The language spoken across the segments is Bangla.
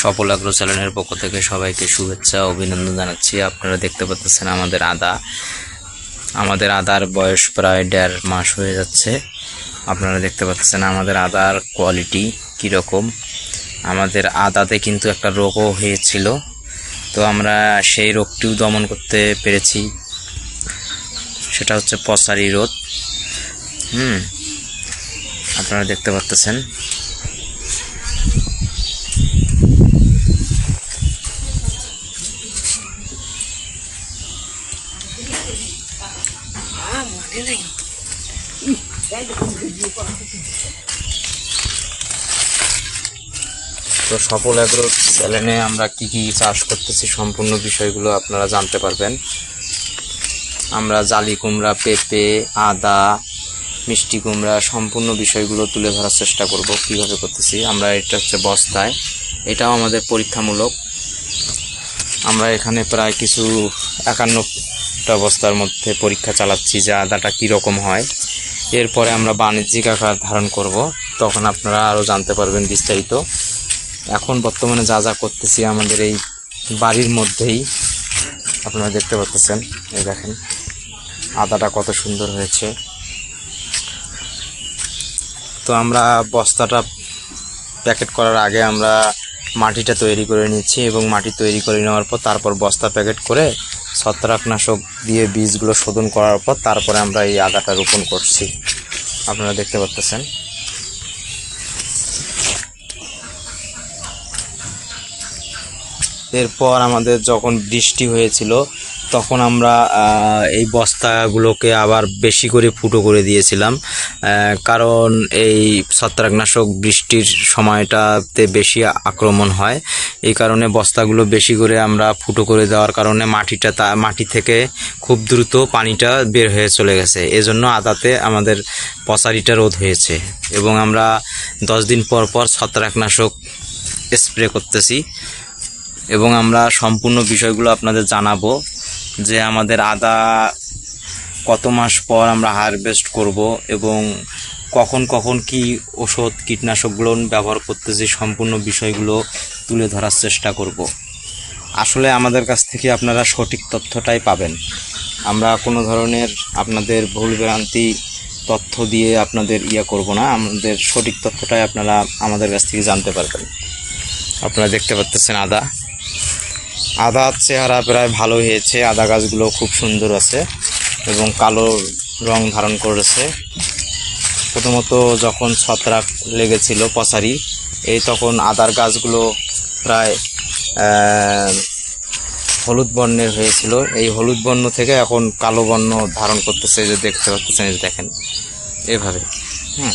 সফল আগ্রহ চ্যানেলের পক্ষ থেকে সবাইকে শুভেচ্ছা, অভিনন্দন জানাচ্ছি। আপনারা দেখতে পাচ্ছেন আমাদের আদা। আমাদের আদার বয়স প্রায় দেড় মাস হয়ে যাচ্ছে। আপনারা দেখতে পাচ্ছেন আমাদের আদার কোয়ালিটি কীরকম। আমাদের আদাতে কিন্তু একটা রোগও হয়েছিল। তো আমরা সেই রোগটিও দমন করতে পেরেছি। সেটা হচ্ছে পসারি রোগ। হুম, আপনারা দেখতে পাচ্ছেন তো সফল অ্যাগ্রো চ্যানেলে আমরা কি কি চাষ করতেছি সম্পূর্ণ বিষয়গুলো আপনারা জানতে পারবেন। আমরা জালি কুমড়া, পেঁপে, আদা, মিষ্টি কুমড়া সম্পূর্ণ বিষয়গুলো তুলে ধরার চেষ্টা করব কীভাবে করতেছি। আমরা এটা হচ্ছে বস্তায়। এটাও আমাদের পরীক্ষামূলক। আমরা এখানে প্রায় কিছু বস্তার মধ্যে পরীক্ষা চালাচ্ছি যে আদাটা কীরকম হয়। এরপরে আমরা বাণিজ্যিক আকার ধারণ করব। তখন আপনারা আরও জানতে পারবেন বিস্তারিত। এখন বর্তমানে যা যা করতেছি আমাদের এই বাড়ির মধ্যেই আপনারা দেখতে পাচ্ছেন, এই দেখেন আদাটা কত সুন্দর হয়েছে। তো আমরা বস্তাটা প্যাকেট করার আগে আমরা মাটিটা তৈরি করে নিচ্ছি এবং মাটি তৈরি করে নেওয়ার পর তারপর বস্তা প্যাকেট করে ছত্রাকনাশক দিয়ে বীজগুলো শোধন করার পর তারপরে আমরা এই আগাটা রোপণ করছি। আপনারা দেখতে পাচ্ছেন। এরপর আমাদের যখন বৃষ্টি হয়েছিল তখন আমরা এই বস্তাগুলোকে আবার বেশি করে ফুটো করে দিয়েছিলাম। কারণ এই ছত্রাকনাশক বৃষ্টির সময়টাতে বেশি আক্রমণ হয়। এই কারণে বস্তাগুলো বেশি করে আমরা ফুটো করে দেওয়ার কারণে মাটিটা তা, মাটি থেকে খুব দ্রুত পানিটা বের হয়ে চলে গেছে। এজন্য আদাতে আমাদের পচারিটা রোধ হয়েছে এবং আমরা দশ দিন পর পর ছত্রাকনাশক স্প্রে করতেছি এবং আমরা সম্পূর্ণ বিষয়গুলো আপনাদের জানাব। যে আমাদের আদা কত মাস পর আমরা হারভেস্ট করব এবং কখন কখন কি ওষুধ কীটনাশকগুলো ব্যবহার করতেছি সম্পূর্ণ বিষয়গুলো তুলে ধরার চেষ্টা করব। আসলে আমাদের কাছ থেকে আপনারা সঠিক তথ্যটাই পাবেন। আমরা কোনো ধরনের আপনাদের ভুল ভ্রান্তি তথ্য দিয়ে আপনাদের ইয়ে করব না, আমাদের সঠিক তথ্যটাই আপনারা আমাদের কাছ থেকে জানতে পারবেন। আপনারা দেখতে পাচ্ছেন আদা। আদার চেহারা প্রায় ভালো হয়েছে, আদা গাছগুলো খুব সুন্দর আছে এবং কালো রং ধারণ করেছে। প্রথমত যখন ছত্রাক লেগেছিল পচারি এই তখন আদার গাছগুলো প্রায় হলুদ বর্ণের হয়েছিল। এই হলুদ বর্ণ থেকে এখন কালো বর্ণ ধারণ করতেছে যে দেখতে পাচ্ছেন দেখেন, এভাবে। হুম।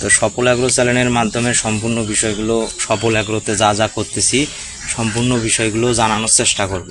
তো সফল অ্যাগ্রো চ্যানেলের মাধ্যমে সম্পূর্ণ বিষয়গুলো, সফল অ্যাগ্রোতে যা যা করতেছি, সম্পূর্ণ বিষয়গুলো জানানোর চেষ্টা করব।